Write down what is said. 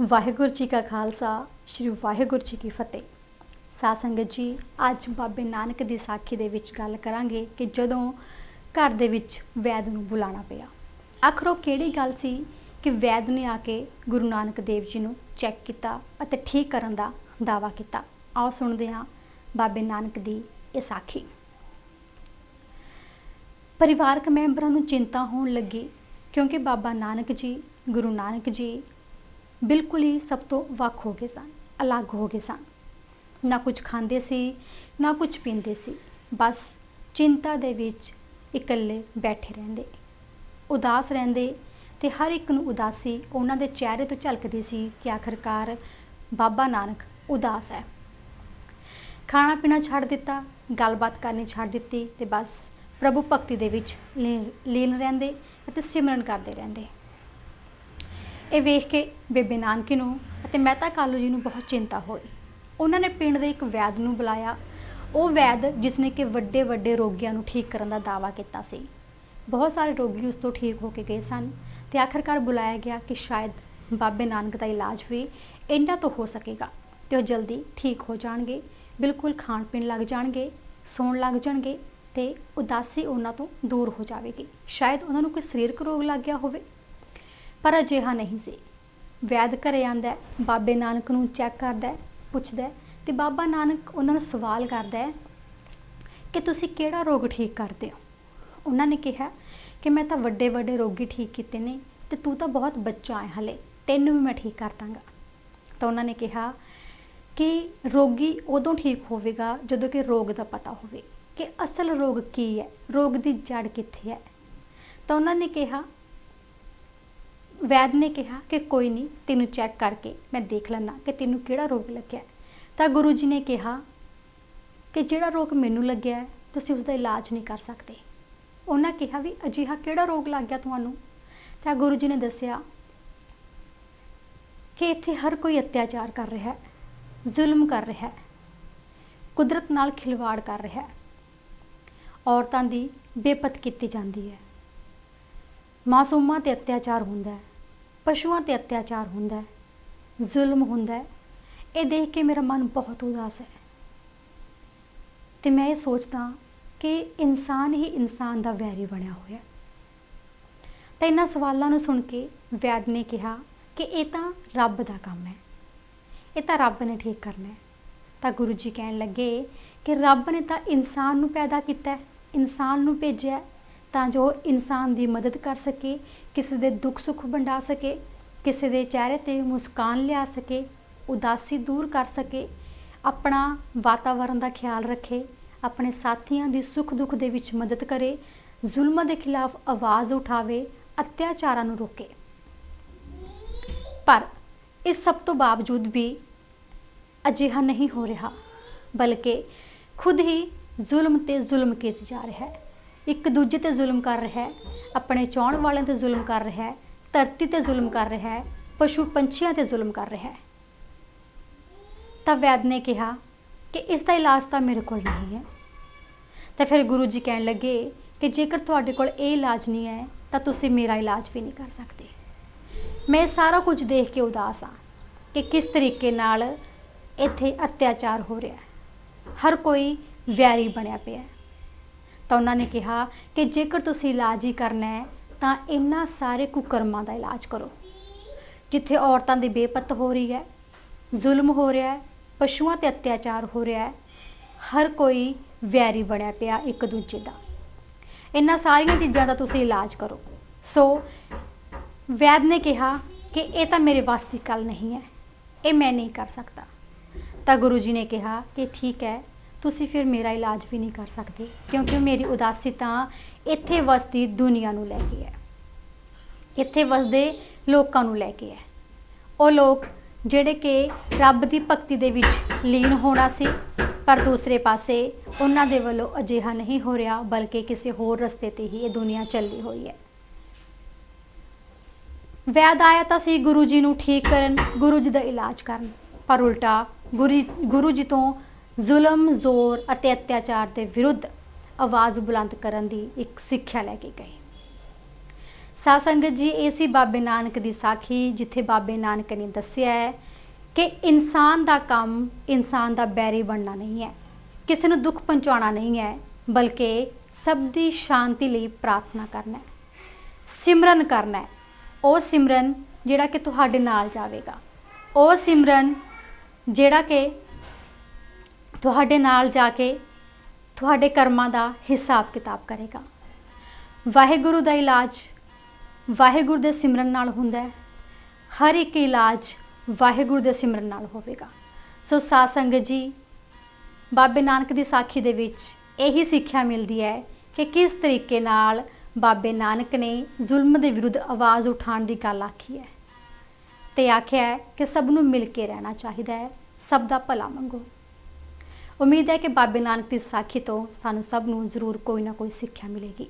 ਵਾਹਿਗੁਰੂ ਜੀ ਕਾ ਖਾਲਸਾ, ਸ੍ਰੀ ਵਾਹਿਗੁਰੂ ਜੀ ਕੀ ਫਤਿਹ। ਸਾਧ ਸੰਗਤ ਜੀ, ਅੱਜ ਬਾਬੇ ਨਾਨਕ ਦੀ ਸਾਖੀ ਦੇ ਵਿੱਚ ਗੱਲ ਕਰਾਂਗੇ ਕਿ ਜਦੋਂ ਘਰ ਦੇ ਵਿੱਚ ਵੈਦ ਨੂੰ ਬੁਲਾਉਣਾ ਪਿਆ। ਆਖਰ ਕਿਹੜੀ ਗੱਲ ਸੀ ਕਿ ਵੈਦ ਨੇ ਆ ਕੇ ਗੁਰੂ ਨਾਨਕ ਦੇਵ ਜੀ ਨੂੰ ਚੈੱਕ ਕੀਤਾ ਅਤੇ ਠੀਕ ਕਰਨ ਦਾ ਦਾਵਾ ਕੀਤਾ। ਆਓ ਸੁਣਦੇ ਹਾਂ ਬਾਬੇ ਨਾਨਕ ਦੀ ਇਹ ਸਾਖੀ। ਪਰਿਵਾਰਕ ਮੈਂਬਰਾਂ ਨੂੰ ਚਿੰਤਾ ਹੋਣ ਲੱਗੀ ਕਿਉਂਕਿ ਬਾਬਾ ਨਾਨਕ ਜੀ, ਗੁਰੂ ਨਾਨਕ ਜੀ ਬਿਲਕੁਲ ਹੀ ਸਭ ਤੋਂ ਵੱਖ ਹੋ ਗਏ ਸਨ, ਅਲੱਗ ਹੋ ਗਏ ਸਨ। ਨਾ ਕੁਝ ਖਾਂਦੇ ਸੀ, ਨਾ ਕੁਝ ਪੀਂਦੇ ਸੀ, ਬਸ ਚਿੰਤਾ ਦੇ ਵਿੱਚ ਇਕੱਲੇ ਬੈਠੇ ਰਹਿੰਦੇ। ਉਦਾਸ ਰਹਿੰਦੇ ਤੇ ਹਰ ਇੱਕ ਨੂੰ ਉਦਾਸੀ ਉਹਨਾਂ ਦੇ ਚਿਹਰੇ ਤੋਂ ਝਲਕਦੀ ਸੀ ਕਿ ਆਖਰਕਾਰ ਬਾਬਾ ਨਾਨਕ ਉਦਾਸ ਹੈ। ਖਾਣਾ ਪੀਣਾ ਛੱਡ ਦਿੱਤਾ, ਗੱਲਬਾਤ ਕਰਨੀ ਛੱਡ ਦਿੱਤੀ ਤੇ ਬਸ ਪ੍ਰਭੂ ਭਗਤੀ ਦੇ ਵਿੱਚ ਲੀਨ ਲੀਨ ਰਹਿੰਦੇ ਅਤੇ ਸਿਮਰਨ ਕਰਦੇ ਰਹਿੰਦੇ। ਇਹ ਵੇਖ ਕੇ ਬੇਬੇ ਨਾਨਕੀ ਨੂੰ ਅਤੇ ਮਹਿਤਾ ਕਾਲੂ ਜੀ ਨੂੰ ਬਹੁਤ ਚਿੰਤਾ ਹੋਈ। ਉਹਨਾਂ ਨੇ ਪਿੰਡ ਦੇ ਇੱਕ ਵੈਦ ਨੂੰ ਬੁਲਾਇਆ। ਉਹ ਵੈਦ ਜਿਸ ਨੇ ਕਿ ਵੱਡੇ ਵੱਡੇ ਰੋਗੀਆਂ ਨੂੰ ਠੀਕ ਕਰਨ ਦਾ ਦਾਵਾ ਕੀਤਾ ਸੀ। ਬਹੁਤ ਸਾਰੇ ਰੋਗੀ ਉਸ ਤੋਂ ਠੀਕ ਹੋ ਕੇ ਗਏ ਸਨ ਤੇ ਆਖਰਕਾਰ ਬੁਲਾਇਆ ਗਿਆ ਕਿ ਸ਼ਾਇਦ ਬਾਬੇ ਨਾਨਕ ਦਾ ਇਲਾਜ ਵੀ ਇਹਨਾਂ ਤੋਂ ਹੋ ਸਕੇਗਾ ਤੇ ਉਹ ਜਲਦੀ ਠੀਕ ਹੋ ਜਾਣਗੇ, ਬਿਲਕੁਲ ਖਾਣ ਪੀਣ ਲੱਗ ਜਾਣਗੇ, ਸੌਣ ਲੱਗ ਜਾਣਗੇ ਤੇ ਉਦਾਸੀ ਉਹਨਾਂ ਤੋਂ ਦੂਰ ਹੋ ਜਾਵੇਗੀ। ਸ਼ਾਇਦ ਉਹਨਾਂ ਨੂੰ ਕੋਈ ਸਰੀਰਕ ਰੋਗ ਲੱਗ ਗਿਆ ਹੋਵੇ। ਪਰ ਅਜਿਹਾ ਨਹੀਂ ਸੀ। ਵੈਦ ਘਰੇ ਆਂਦਾ ਬਾਬੇ ਨਾਨਕ ਨੂੰ ਚੈੱਕ ਕਰਦਾ ਪੁੱਛਦਾ ਹੈ ਤੇ ਬਾਬਾ ਨਾਨਕ ਉਹਨਾਂ ਨੂੰ ਸਵਾਲ ਕਰਦਾ ਹੈ ਕਿ ਤੁਸੀਂ ਕਿਹੜਾ ਰੋਗ ਠੀਕ ਕਰਦੇ ਹੋ? ਉਹਨਾਂ ਨੇ ਕਿਹਾ ਕਿ ਮੈਂ ਤਾਂ ਵੱਡੇ ਵੱਡੇ ਰੋਗੀ ਠੀਕ ਕੀਤੇ ਨੇ ਤੇ ਤੂੰ ਤਾਂ ਬਹੁਤ ਬੱਚਾ ਹੈ ਹਲੇ, ਤੈਨੂੰ ਵੀ ਮੈਂ ਠੀਕ ਕਰ ਦਾਂਗਾ। ਤਾਂ ਉਹਨਾਂ ਨੇ ਕਿਹਾ ਕਿ ਰੋਗੀ ਉਦੋਂ ਠੀਕ ਹੋਵੇਗਾ ਜਦੋਂ ਕਿ ਰੋਗ ਦਾ ਪਤਾ ਹੋਵੇ ਕਿ ਅਸਲ ਰੋਗ ਕੀ ਹੈ, ਰੋਗ ਦੀ ਜੜ ਕਿੱਥੇ ਹੈ? ਤਾਂ ਉਹਨਾਂ ਨੇ ਕਿਹਾ ਵੈਦ ਨੇ ਕਿਹਾ ਕਿ ਕੋਈ ਨਹੀਂ ਤੈਨੂੰ ਚੈੱਕ ਕਰਕੇ ਮੈਂ ਦੇਖ ਲੈਣਾ ਕਿ ਤੈਨੂੰ ਕਿਹੜਾ ਰੋਗ ਲੱਗਿਆ। ਤਾਂ ਗੁਰੂ ਜੀ ਨੇ ਕਿਹਾ ਕਿ ਜਿਹੜਾ ਰੋਗ ਮੈਨੂੰ ਲੱਗਿਆ ਹੈ, ਤੁਸੀਂ ਉਸ ਦਾ ਇਲਾਜ ਨਹੀਂ ਕਰ ਸਕਦੇ। ਉਹਨਾਂ ਕਿਹਾ ਵੀ ਅਜਿਹਾ ਕਿਹੜਾ ਰੋਗ ਲੱਗ ਗਿਆ ਤੁਹਾਨੂੰ? ਤਾਂ ਗੁਰੂ ਜੀ ਨੇ ਦੱਸਿਆ ਕਿ ਇੱਥੇ ਹਰ ਕੋਈ ਅਤਿਆਚਾਰ ਕਰ ਰਿਹਾ ਹੈ ਜ਼ੁਲਮ ਕਰ ਰਿਹਾ ਹੈ ਕੁਦਰਤ ਨਾਲ ਖਿਲਵਾੜ ਕਰ ਰਿਹਾ ਹੈ। ਔਰਤਾਂ ਦੀ ਬੇਪਤ ਕੀਤੀ ਜਾਂਦੀ ਹੈ। ਮਾਸੂਮਾਂ ਤੇ ਅਤਿਆਚਾਰ ਹੁੰਦਾ ਹੈ, ਪਸ਼ੂਆਂ ਤੇ ਅਤਿਆਚਾਰ ਹੁੰਦਾ ਹੈ, ਜ਼ੁਲਮ ਹੁੰਦਾ ਹੈ। ਇਹ ਦੇਖ ਕੇ ਮੇਰਾ ਮਨ ਬਹੁਤ ਉਦਾਸ ਹੈ। ਤੇ ਮੈਂ ਇਹ ਸੋਚਦਾ ਕਿ ਇਨਸਾਨ ਹੀ ਇਨਸਾਨ ਦਾ ਵੈਰੀ ਬਣਿਆ ਹੋਇਆ ਤਾਂ ਇਹਨਾਂ ਸਵਾਲਾਂ ਨੂੰ ਸੁਣ ਕੇ ਵੈਦ ਨੇ ਕਿਹਾ ਕਿ ਇਹ ਤਾਂ ਰੱਬ ਦਾ ਕੰਮ ਹੈ। ਇਹ ਤਾਂ ਰੱਬ ਨੇ ਠੀਕ ਕਰਨਾ ਹੈ। ਤਾਂ ਗੁਰੂ ਜੀ ਕਹਿਣ ਲੱਗੇ ਕਿ ਰੱਬ ਨੇ ਤਾਂ ਇਨਸਾਨ ਨੂੰ ਪੈਦਾ ਕੀਤਾ ਹੈ, ਇਨਸਾਨ ਨੂੰ ਭੇਜਿਆ ਤਾਂ ਜੋ ਇਨਸਾਨ ਦੀ ਮਦਦ ਕਰ ਸਕੇ, ਕਿਸੇ ਦੇ ਦੁੱਖ ਸੁੱਖ ਵੰਡਾ ਸਕੇ, ਕਿਸੇ ਦੇ ਚਿਹਰੇ ਤੇ ਮੁਸਕਾਨ ਲਿਆ ਸਕੇ, ਉਦਾਸੀ ਦੂਰ ਕਰ ਸਕੇ, ਆਪਣਾ ਵਾਤਾਵਰਣ ਦਾ ਖਿਆਲ ਰੱਖੇ, ਆਪਣੇ ਸਾਥੀਆਂ ਦੀ ਸੁੱਖ ਦੁੱਖ ਦੇ ਵਿੱਚ ਮਦਦ ਕਰੇ, ਜ਼ੁਲਮਾਂ ਦੇ ਖਿਲਾਫ ਆਵਾਜ਼ ਉਠਾਵੇ, ਅਤਿਆਚਾਰਾਂ ਨੂੰ ਰੋਕੇ। ਪਰ ਇਸ ਸਭ ਤੋਂ ਬਾਵਜੂਦ ਵੀ ਅਜਿਹਾ ਨਹੀਂ ਹੋ ਰਿਹਾ, ਬਲਕਿ ਖੁਦ ਹੀ ਜ਼ੁਲਮ ਤੇ ਜ਼ੁਲਮ ਕੀਤੇ ਜਾ ਰਿਹਾ ਹੈ। ਇੱਕ ਦੂਜੇ ਤੇ ਜ਼ੁਲਮ ਕਰ ਰਿਹਾ ਹੈ, ਆਪਣੇ ਚਾਹਣ ਵਾਲਿਆਂ ਤੇ ਜ਼ੁਲਮ ਕਰ ਰਿਹਾ ਹੈ, ਧਰਤੀ ਤੇ ਜ਼ੁਲਮ ਕਰ ਰਿਹਾ ਹੈ, ਪਸ਼ੂ ਪੰਛੀਆਂ ਤੇ ਜ਼ੁਲਮ ਕਰ ਰਿਹਾ ਹੈ। ਤਾਂ ਵੈਦ ਨੇ ਕਿਹਾ ਕਿ ਇਸ ਦਾ ਇਲਾਜ ਤਾਂ ਮੇਰੇ ਕੋਲ ਨਹੀਂ ਹੈ। ਤਾਂ ਫਿਰ ਗੁਰੂ ਜੀ ਕਹਿਣ ਲੱਗੇ ਕਿ ਜੇਕਰ ਤੁਹਾਡੇ ਕੋਲ ਇਹ ਇਲਾਜ ਨਹੀਂ ਹੈ, ਤਾਂ ਤੁਸੀਂ ਮੇਰਾ ਇਲਾਜ ਵੀ ਨਹੀਂ ਕਰ ਸਕਦੇ। ਮੈਂ ਸਾਰਾ ਕੁਝ ਦੇਖ ਕੇ ਉਦਾਸ ਹਾਂ ਕਿ ਕਿਸ ਤਰੀਕੇ ਨਾਲ ਇੱਥੇ ਅਤਿਆਚਾਰ ਹੋ ਰਿਹਾ ਹੈ। ਹਰ ਕੋਈ ਵੈਰੀ ਬਣਿਆ ਪਿਆ ਹੈ। ਤਾਂ ਉਹਨਾਂ ਨੇ ਕਿਹਾ ਕਿ ਜੇਕਰ ਤੁਸੀਂ ਇਲਾਜ ਹੀ ਕਰਨਾ ਹੈ, ਤਾਂ ਇਹਨਾਂ ਸਾਰੇ ਕੁਕਰਮਾਂ ਦਾ ਇਲਾਜ ਕਰੋ। ਜਿੱਥੇ ਔਰਤਾਂ ਦੀ ਬੇਪਤ ਹੋ ਰਹੀ ਹੈ, ਜ਼ੁਲਮ ਹੋ ਰਿਹਾ ਹੈ, ਪਸ਼ੂਆਂ ਤੇ ਅਤਿਆਚਾਰ ਹੋ ਰਿਹਾ ਹੈ, ਹਰ ਕੋਈ ਵੈਰੀ ਬਣਿਆ ਪਿਆ ਇੱਕ ਦੂਜੇ ਦਾ। ਇਹਨਾਂ ਸਾਰੀਆਂ ਚੀਜ਼ਾਂ ਦਾ ਤੁਸੀਂ ਇਲਾਜ ਕਰੋ। ਸੋ ਵੈਦ ਨੇ ਕਿਹਾ ਕਿ ਇਹ ਤਾਂ ਮੇਰੇ ਵਾਸਤੇ ਦੀ ਗੱਲ ਨਹੀਂ ਹੈ, ਇਹ ਮੈਂ ਨਹੀਂ ਕਰ ਸਕਦਾ। ਤਾਂ ਗੁਰੂ ਜੀ ਨੇ ਕਿਹਾ ਕਿ ਠੀਕ ਹੈ ਤੁਸੀਂ ਫਿਰ ਮੇਰਾ ਇਲਾਜ ਵੀ ਨਹੀਂ ਕਰ ਸਕਦੇ, ਕਿਉਂਕਿ ਮੇਰੀ ਉਦਾਸੀ ਤਾਂ ਇੱਥੇ ਵਸਦੀ ਦੁਨੀਆ ਨੂੰ ਲੈ ਕੇ ਹੈ। ਇੱਥੇ ਵਸਦੇ ਲੋਕਾਂ ਨੂੰ ਲੈ ਕੇ ਹੈ। ਉਹ ਲੋਕ ਜਿਹੜੇ ਕਿ ਰੱਬ ਦੀ ਭਗਤੀ ਦੇ ਵਿੱਚ ਲੀਨ ਹੋਣਾ ਸੀ, ਪਰ ਦੂਸਰੇ ਪਾਸੇ ਉਹਨਾਂ ਦੇ ਵੱਲੋਂ ਅਜਿਹਾ ਨਹੀਂ ਹੋ ਰਿਹਾ, ਬਲਕਿ ਕਿਸੇ ਹੋਰ ਰਸਤੇ ਤੇ ਹੀ ਇਹ ਦੁਨੀਆ ਚੱਲੀ ਹੋਈ ਹੈ। ਵੈਦ ਆਇਆ ਤਾਂ ਸੀ ਗੁਰੂ ਜੀ ਨੂੰ ਠੀਕ ਕਰਨ, ਗੁਰੂ ਜੀ ਦਾ ਇਲਾਜ ਕਰਨ, ਪਰ ਉਲਟਾ ਗੁਰੂ ਗੁਰੂ ਜੀ ਤੋਂ ਜ਼ੁਲਮ, ਜ਼ੋਰ ਅਤੇ ਅਤਿਆਚਾਰ ਦੇ ਵਿਰੁੱਧ ਆਵਾਜ਼ ਬੁਲੰਦ ਕਰਨ ਦੀ ਇੱਕ ਸਿੱਖਿਆ ਲੈ ਕੇ ਗਏ। ਸਾਧ ਸੰਗਤ ਜੀ, ਇਹ ਸੀ ਬਾਬੇ ਨਾਨਕ ਦੀ ਸਾਖੀ, ਜਿੱਥੇ ਬਾਬੇ ਨਾਨਕ ਨੇ ਦੱਸਿਆ ਹੈ ਕਿ ਇਨਸਾਨ ਦਾ ਕੰਮ ਇਨਸਾਨ ਦਾ ਬੈਰੀ ਬਣਨਾ ਨਹੀਂ ਹੈ। ਕਿਸੇ ਨੂੰ ਦੁੱਖ ਪਹੁੰਚਾਉਣਾ ਨਹੀਂ ਹੈ, ਬਲਕਿ ਸਭ ਦੀ ਸ਼ਾਂਤੀ ਲਈ ਪ੍ਰਾਰਥਨਾ ਕਰਨਾ ਹੈ। ਸਿਮਰਨ ਕਰਨਾ ਹੈ। ਉਹ ਸਿਮਰਨ ਜਿਹੜਾ ਕਿ ਤੁਹਾਡੇ ਨਾਲ ਜਾਵੇਗਾ। ਉਹ ਸਿਮਰਨ ਜਿਹੜਾ ਕਿ ਤੁਹਾਡੇ ਨਾਲ ਜਾ ਕੇ ਤੁਹਾਡੇ ਕਰਮਾਂ ਦਾ ਹਿਸਾਬ ਕਿਤਾਬ ਕਰੇਗਾ। ਵਾਹਿਗੁਰੂ ਦਾ ਇਲਾਜ ਵਾਹਿਗੁਰੂ ਦੇ ਸਿਮਰਨ ਨਾਲ ਹੁੰਦਾ ਹੈ। ਹਰ ਇੱਕ ਇਲਾਜ ਵਾਹਿਗੁਰੂ ਦੇ ਸਿਮਰਨ ਨਾਲ ਹੋਵੇਗਾ। ਸੋ ਸਾਧ ਸੰਗਤ ਜੀ, ਬਾਬੇ ਨਾਨਕ ਦੀ ਸਾਖੀ ਦੇ ਵਿੱਚ ਇਹੀ ਸਿੱਖਿਆ ਮਿਲਦੀ ਹੈ ਕਿ ਕਿਸ ਤਰੀਕੇ ਨਾਲ ਬਾਬੇ ਨਾਨਕ ਨੇ ਜ਼ੁਲਮ ਦੇ ਵਿਰੁੱਧ ਆਵਾਜ਼ ਉਠਾਉਣ ਦੀ ਗੱਲ ਆਖੀ ਹੈ। ਤੇ ਆਖਿਆ ਹੈ ਕਿ ਸਭ ਨੂੰ ਮਿਲ ਕੇ ਰਹਿਣਾ ਚਾਹੀਦਾ ਹੈ, ਸਭ ਦਾ ਭਲਾ ਮੰਗੋ। ਉਮੀਦ ਹੈ ਕਿ ਬਾਬੇ ਨਾਨਕ ਦੀ ਸਾਖੀ ਤੋਂ ਸਾਨੂੰ ਸਭ ਨੂੰ ਜ਼ਰੂਰ ਕੋਈ ਨਾ ਕੋਈ ਸਿੱਖਿਆ ਮਿਲੇਗੀ।